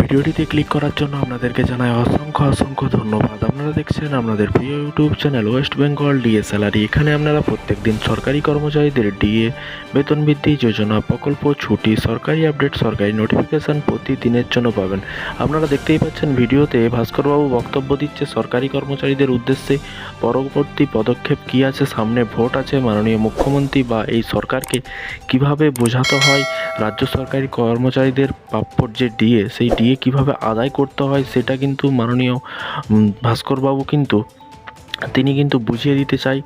ভিডিওটিতে ক্লিক করার জন্য আপনাদেরকে জানাই অসংখ্য অসংখ্য ধন্যবাদ। আপনারা দেখছেন আপনাদের প্রিয় YouTube channel West Bengal DA salary এখানে আপনারা প্রত্যেকদিন সরকারি কর্মচারীদের ডিএ, বেতন বৃদ্ধি, যোজনা প্রকল্প, ছুটি, সরকারি আপডেট, সরকারি নোটিফিকেশান প্রতিদিনের জন্য পাবেন। আপনারা দেখতেই পাচ্ছেন ভিডিওতে ভাস্করবাবু বক্তব্য দিচ্ছে সরকারি কর্মচারীদের উদ্দেশ্যে পরবর্তী পদক্ষেপ কী আছে, সামনে ভোট আছে মাননীয় মুখ্যমন্ত্রী বা এই সরকারকে কীভাবে বোঝাতে হয়? রাজ্য সরকারি কর্মচারীদের প্রাপ্যর যে ডিএ, সেই ডিএ কীভাবে আদায় করতে হয় সেটা কিন্তু মাননীয় ভাস্করবাবু কিন্তু তিনি কিন্তু বুঝিয়ে দিতে চাই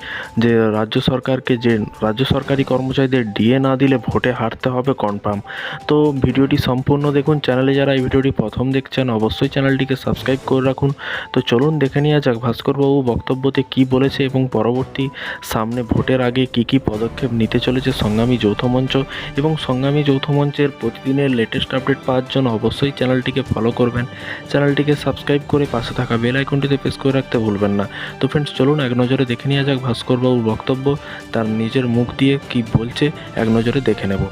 যে রাজ্য সরকারকে যে রাজ্য সরকারি কর্মচারীদের ডিএ না দিলে ভোটে হারতে হবে কনফার্ম। তো ভিডিওটি সম্পূর্ণ দেখুন। চ্যানেলে যারা এই ভিডিওটি প্রথম দেখছেন, অবশ্যই চ্যানেলটিকে সাবস্ক্রাইব করে রাখুন। তো চলুন দেখে নেওয়া যাক ভাস্করবাবু বক্তব্যতে কি বলেছে এবং পরবর্তী সামনে ভোটের আগে কি কি পদক্ষেপ নিতে চলেছে সংগ্রামী যৌথ মঞ্চ এবং সংগ্রামী যৌথ মঞ্চের প্রতিদিনের লেটেস্ট আপডেট পাওয়ার জন্য অবশ্যই চ্যানেলটিকে ফলো করবেন। চ্যানেলটিকে সাবস্ক্রাইব করে পাশে থাকা বেল আইকনটিতে প্রেস করে রাখতে ভুলবেন না। তো ফ্রেন্ডস চলুন এক নজরে দেখে নেওয়া যাক ভাস্করবাবুর বক্তব্য, তার নিজের মুখ দিয়ে কি বলছে এক নজরে দেখে নেব।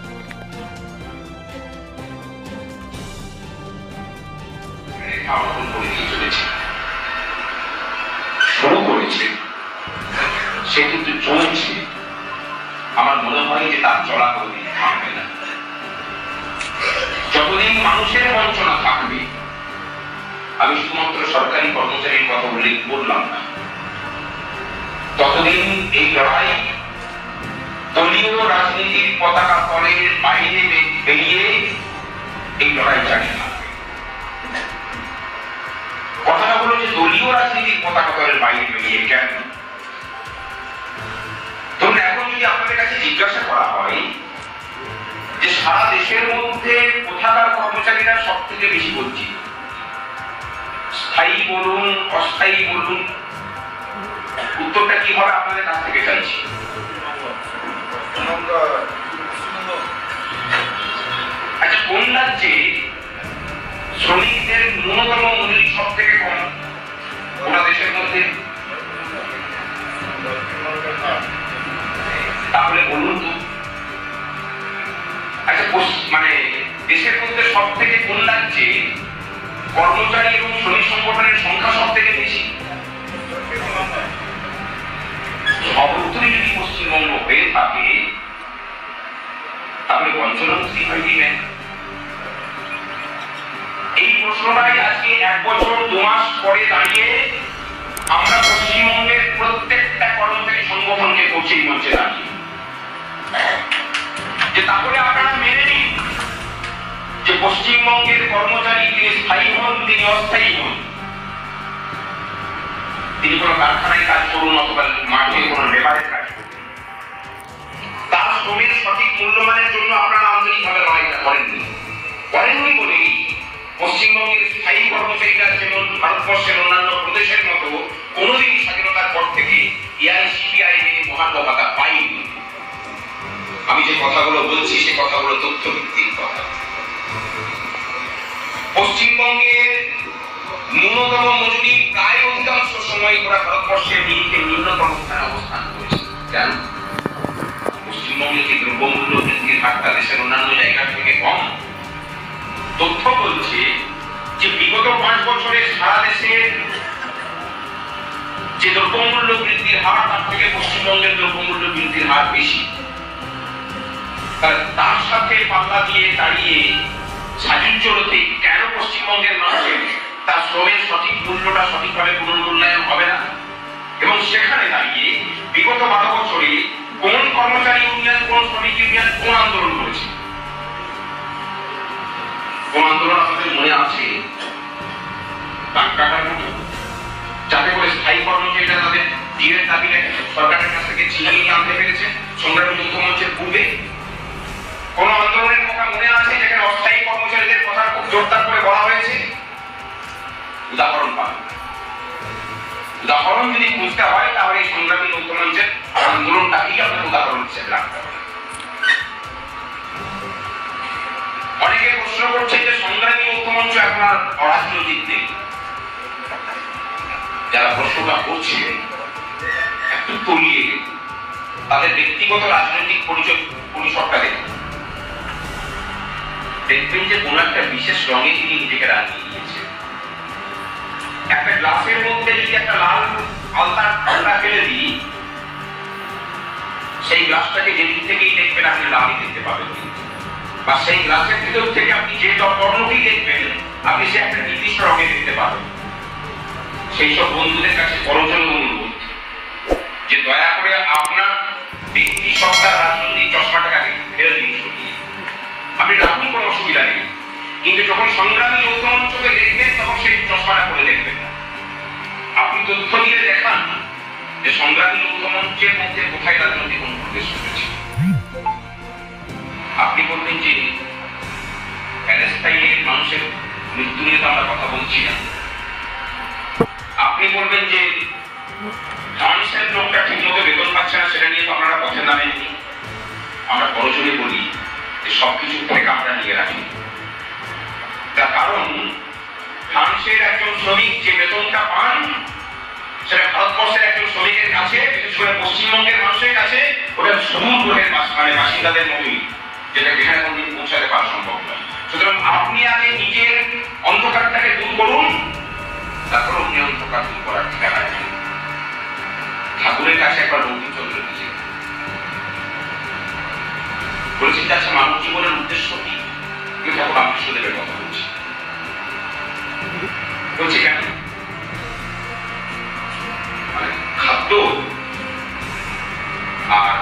আমি শুধুমাত্র সরকারি কর্মচারীর কথা উল্লেখ করলাম না। ততদিন এই লড়াই দলীয় রাজনীতির পতাকা তলের বাইরে বেরিয়ে এই লড়াই চালিয়ে কথাটা হলো যে দলীয় রাজনীতির পতাকা দলের বাইরে বেরিয়ে কেন? ধরুন, এখন যদি আপনাদের কাছে জিজ্ঞাসা করা হয় যে সারা দেশের মধ্যে কোথাকার কর্মচারীরা সব থেকে বেশি বঞ্চিত? স্থায়ী বলুন, অস্থায়ী বলুন উত্তরটা কি হবে আপনাদের কাছ থেকে চাইছি আচ্ছা কোন রাজ্যে শ্রমিকদের ন্যূনতম মজুরি সব থেকে কম দেশের মধ্যে। তাহলে বলুন তো। আচ্ছা মানে দেশের মধ্যে সব থেকে কোন রাজ্যে কর্মচারী এবং শ্রমিক সংগঠনের সংখ্যা সব থেকে পশ্চিমবঙ্গ হয়ে থাকে তাহলে পঞ্চরন্ত্রী হয় দিবেন এই প্রশ্নটাই আজকে এক বছর, দু মাস পরে দাঁড়িয়ে আমরা পশ্চিমবঙ্গের প্রত্যেকটা কর্মচারী সংগঠনকে করছি মঞ্চে দাঁড়িয়ে যে তাহলে আপনারা মেনে নিন যে পশ্চিমবঙ্গের কর্মচারী তিনি স্থায়ী হন, তিনি অস্থায়ী হন। তিনি কোনো কারখানায় কাজ করুন অথবা পশ্চিমবঙ্গের ন্যূনতম মজুরি প্রায় অধিকাংশ সময় ওরা ভারতবর্ষের নিরিখে নিম্নতম স্থানে অবস্থান করেছে। কেন? পশ্চিমবঙ্গে কি দ্রব্যমূল্য বৃদ্ধির হারটা দেশের অন্যান্য জায়গা থেকে কম, তথ্য বলছে যে বিগত পাঁচ বছরে সারা দেশের যে দ্রব্যমূল্য বৃদ্ধির হার, তার থেকে পশ্চিমবঙ্গের দ্রব্যমূল্য বৃদ্ধির হার বেশি। তার সাথে পাল্লা দিয়ে দাঁড়িয়ে সাজুজ্জলতে কেন পশ্চিমবঙ্গের মানুষের তার শ্রমের সঠিক মূল্যটা সঠিকভাবে পুনর্মূল্যায়ন হবে না? এবং সেখানে দাঁড়িয়ে বিগত বারো বছরে কোন কর্মচারী ইউনিয়ন, কোন শ্রমিক ইউনিয়ন কোন আন্দোলন করেছে? কোন আন্দোলন আপনাদের মনে আছে? কাটার মতো? যাতে করে স্থায়ী কর্মচারীরা তাদের ডিএর দাবিটা সরকারের কাছ থেকে ছিনিয়ে নিয়ে আনতে পেরেছে, সংগ্রামী মঞ্চের পূর্বে কোন আন্দোলনের জোরদার করে বলা হয়েছে, উদাহরণ পাবেন উদাহরণ যদি বুঝতে হয়, তাহলে এই সংগ্রামী যৌথ আন্দোলনটাকেই আপনার উদাহরণ হিসেবে রাখতে অনেকে প্রশ্ন করছে যে সংগ্রামী ঐক্যমঞ্চ এখন আর অরাজনৈতিক নেই। যারা প্রশ্নটা করছে, একটু তলিয়ে তাদের ব্যক্তিগত রাজনৈতিক পরিচয় পরিসরটা দেখুন। দেখবেন যে কোনো একটা বিশেষ রঙে তিনি নিজেকে রাজনীতি গ্লাসের মধ্যে যদি একটা লাল আলতা আলতা ফেলে দিই, সেই গ্লাসটাকে যেদিক থেকেই দেখবেন আপনি লালই দেখতে পাবেন। বা সেই গ্লাসের ভিতর থেকে আপনি যে বর্ণকেই দেখবেন, আপনি সে একটা নির্দিষ্ট রঙে দেখতে পাবেন। সেই সব বন্ধুদের কাছে করজনীয় অনুরোধ যে দয়া করে আপনার ব্যক্তি সত্তার রাজনৈতিক চশমাটাকে সংগ্রামী ঐক্যমঞ্চকে দেখবেন, তখন সেই চশমাটা করে দেখবেন না। আপনি তথ্য দিয়ে দেখান যে সংগ্রামী ঐক্যমঞ্চের মধ্যে কোথায় রাজনৈতিক অনুপ্রবেশ ঘটেছে আপনি বলবেন যে, প্যালেস্তাইনের মানুষের মৃত্যু নিয়ে তো আমরা কথা বলছি না। আপনি বলবেন যে ফ্রান্সের লোকটা ঠিক মতো বেতন পাচ্ছে না, সেটা নিয়ে তো আপনারা পথে নামেননি। আমরা বড়জোরে বলি যে, সবকিছু থেকে আমরা নিয়ে রাখি তার কারণ ফ্রান্সের একজন শ্রমিক যে বেতনটা পান, সেটা ভারতবর্ষের একজন শ্রমিকের কাছে, বিশেষ করে পশ্চিমবঙ্গের মানুষের কাছে, ওটা মানে বাসিন্দাদের মতোই, যেটা পৌঁছাতে পারা সম্ভব নয়। সুতরাং আপনি আগে নিজের অন্ধকারটাকে দূর করুন, তারপর অন্য অন্ধকার দূর করার ঠিকানা ঠাকুরের কাছে একবার বঙ্কিমচন্দ্র গেছে বলেছেন আচ্ছা মানব জীবনের উদ্দেশ্য কি? ঠাকুর রামকৃষ্ণদেবের কথা বলছি বলছি কেন মানে খাদ্য আর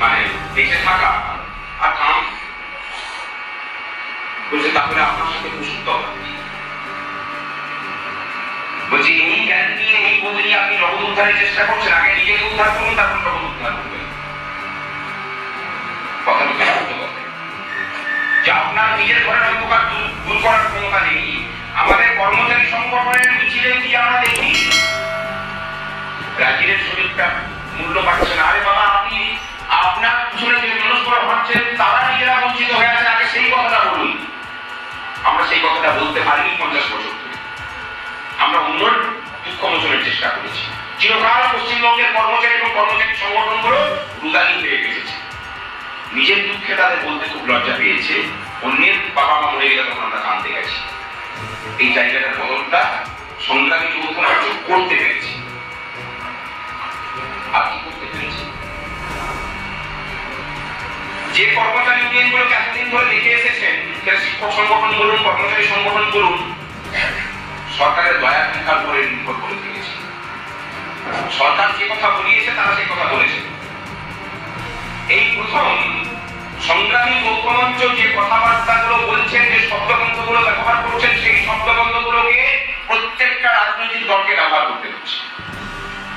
মানে বেঁচে থাকা আর কাম। বলছে তাহলে আপনার সাথে বলছি এই জ্ঞান নিয়ে এই নিয়ে আপনি জগৎ উদ্ধারের চেষ্টা করছেন, আগে নিজেকে উদ্ধার করুন, তারপর উদ্ধার করবেন। কথা বলতে যে আপনার নিজের ঘরের অন্ধকার দূর করার ক্ষমতা নেই মূল্য পাচ্ছে না। আরে বাবা, আপনি আপনার পিছনে যে মানুষগুলো তারা নিজেরা বঞ্চিত হয়ে আছে, আগে সেই কথাটা বলুন। আমরা সেই কথাটা বলতে পারিনি পঞ্চাশ বছর ধরে। আমরা অন্যর দুঃখ মোচনের চেষ্টা করেছি। চিরকাল পশ্চিমবঙ্গের কর্মচারী এবং কর্মচারী সংগঠনগুলো রুদানি হয়ে গেছে। নিজের দুঃখে তাদের বলতে খুব লজ্জা পেয়েছে। অন্যের বাবা মা মরে গেলে তখন আমরা গেছি। এই জায়গাটার বদলটা সংগ্রামী যুবক মঞ্চ করতে পেরেছি। কি করতে পেরেছি যে কর্মচারী ইউনিয়নগুলোকে এতদিন ধরে দেখে এসেছেন, সেটা শিক্ষক সংগঠন বলুন, কর্মচারী সংগঠন বলুন, সরকারের দয়া ভিক্ষার উপরে নির্ভর করে থেকেছে সরকার যে কথা বলিয়েছে, তারা সেই কথা বলেছে। এই প্রথম সংগ্রামী ঐক্যমঞ্চ যে কথাবার্তাগুলো বলছেন, যে শব্দবন্ধগুলো ব্যবহার করছেন, সেই শব্দবন্ধগুলোকে প্রত্যেকটা রাজনৈতিক দলকে ব্যবহার করতে হচ্ছে।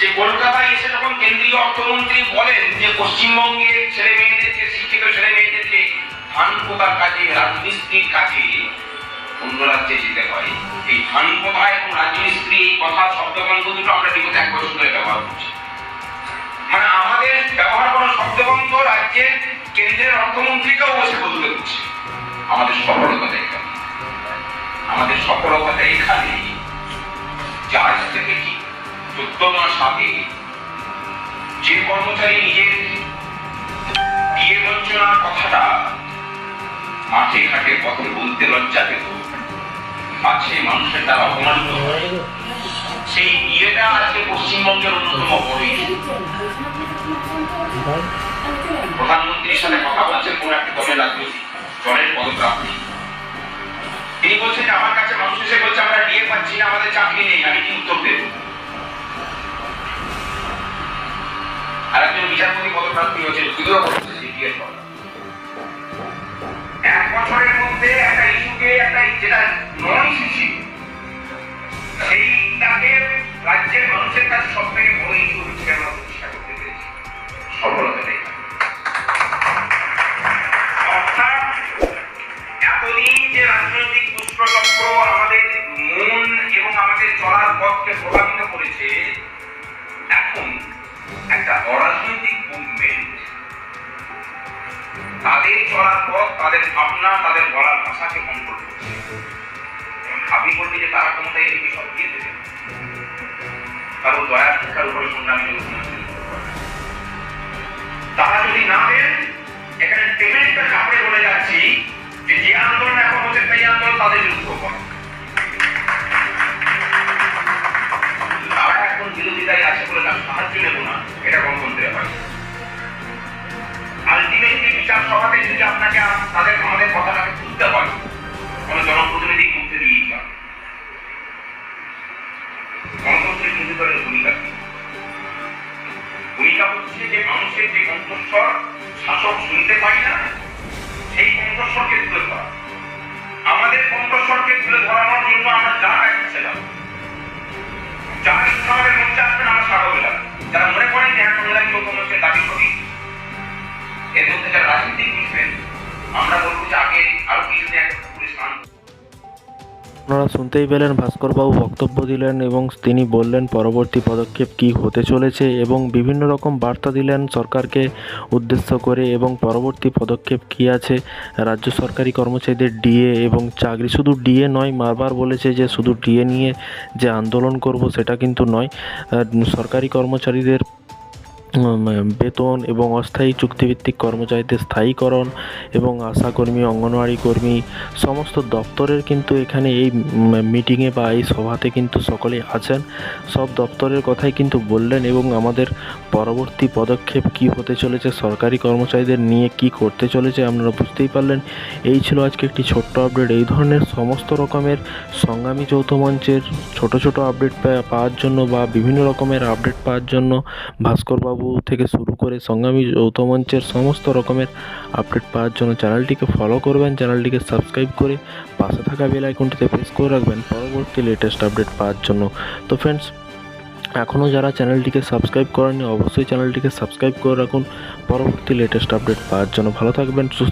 যে কলকাতায় এসে যখন কেন্দ্রীয় অর্থমন্ত্রী বলেন যে পশ্চিমবঙ্গের ছেলে মেয়েদেরকে শিক্ষিত ছেলে মেয়েদেরকে ধান পোতার কাজে রাজমিস্ত্রির কাজে অন্য রাজ্যে যেতে হয়, এই ধান পোতা এবং রাজমিস্ত্রি এই কথা শব্দবন্ধ দুটো আমরা বিগত এক বছর ধরে ব্যবহার করছি। মানে আমাদের ব্যবহার করা শব্দবন্ধ রাজ্যের কেন্দ্রের অর্থমন্ত্রীকেও বসে বলতে হচ্ছে। আছে মানুষের দ্বারা অপমানিত সেই বিয়েটা আজকে পশ্চিমবঙ্গের অন্যতম বড় প্রধানমন্ত্রীর সাথে কথা বলছেন কোন একটা দলের রাজনৈতিক দলের পদপ্রার্থী তিনি বলছেন আমার কাছে মানুষ এসে বলছে, আমরা ডিএ পাচ্ছি না, আমাদের চাকরি নেই, আমি কি উত্তর দেব? আর একজন বিচারপতি পদপ্রার্থী হয়েছে এক বছরের মধ্যে একটা তাদের ভাবনা, তাদের বলার ভাষাকে কন্ট্রোল করছে আপনি বলবেন যে তারা ক্ষমতায় এদিকে সব দিয়ে দেবে? কারও দয়া শিক্ষার উপরে সংগ্রামী তারা যদি না দেন, এখানে পেমেন্টটা কাপড়ে বলে যাচ্ছি যে যে আন্দোলন এখন হচ্ছে সেই আন্দোলন তাদের বিরুদ্ধে করে তারা এখন বিরোধিতায় আছে বলে তার সাহায্য নেব না, এটা গণতন্ত্রের হয়। আলটিমেটলি বিচার সভাতে যদি আপনাকে তাদের আমাদের কথাটাকে বুঝতে হয় কোনো জনপ্রতিনিধি করতে দিয়েই না গণতন্ত্রের দলের ভূমিকা ভূমিকা হচ্ছে যে মানুষের যে কণ্ঠস্বর শাসক শুনতে পাই না, সেই কণ্ঠস্বরকে তুলে ধরা। আমাদের কণ্ঠস্বরকে তুলে ধরানোর জন্য আমরা যা কাটছিলাম যা ইচ্ছা আমাদের মঞ্চে আসবেন আমরা স্বাগত যারা মনে করেন যে হ্যাঁ মুখ্যমন্ত্রীর দাবি করি আপনারা শুনতেই পেলেন ভাস্করবাবু বক্তব্য দিলেন এবং তিনি বললেন পরবর্তী পদক্ষেপ কি হতে চলেছে এবং বিভিন্ন রকম বার্তা দিলেন সরকারকে উদ্দেশ্য করে এবং পরবর্তী পদক্ষেপ কি আছে। রাজ্য সরকারি কর্মচারীদের ডিএ এবং চাকরি শুধু ডিএ নয়, বারবার বলেছে যে শুধু ডিএ নিয়ে যে আন্দোলন করব সেটা কিন্তু নয়। সরকারি কর্মচারীদের বেতন এবং অস্থায়ী চুক্তিভিত্তিক কর্মচারীদের স্থায়ীকরণ এবং আশাকর্মী, অঙ্গনওয়াড়ি কর্মী, সমস্ত দপ্তরের কিন্তু এখানে এই মিটিংয়ে বা এই সভাতে কিন্তু সকলেই আছেন। সব দপ্তরের কথাই কিন্তু বললেন এবং আমাদের পরবর্তী পদক্ষেপ কি হতে চলেছে, সরকারি কর্মচারীদের নিয়ে কি করতে চলেছে আপনারা বুঝতেই পারলেন। এই ছিল আজকে একটি ছোট্ট আপডেট এই ধরনের সমস্ত রকমের সংগ্রামী যৌথ মঞ্চের ছোট ছোট আপডেট পাওয়ার জন্য বা বিভিন্ন রকমের আপডেট পাওয়ার জন্য ভাস্করবাবু থেকে শুরু করে সংগ্রামী যৌথ মঞ্চের সমস্ত রকমের আপডেট পাওয়ার জন্য চ্যানেলটিকে ফলো করবেন, চ্যানেলটিকে সাবস্ক্রাইব করে পাশে থাকা বেল আইকনটিতে প্রেস করে রাখবেন পরবর্তী লেটেস্ট আপডেট পাওয়ার জন্য। তো ফ্রেন্ডস এখনও যারা চ্যানেলটিকে সাবস্ক্রাইব করেননি, অবশ্যই চ্যানেলটিকে সাবস্ক্রাইব করে রাখুন। পরবর্তী লেটেস্ট আপডেট পাওয়ার জন্য ভালো থাকবেন, সুস্থ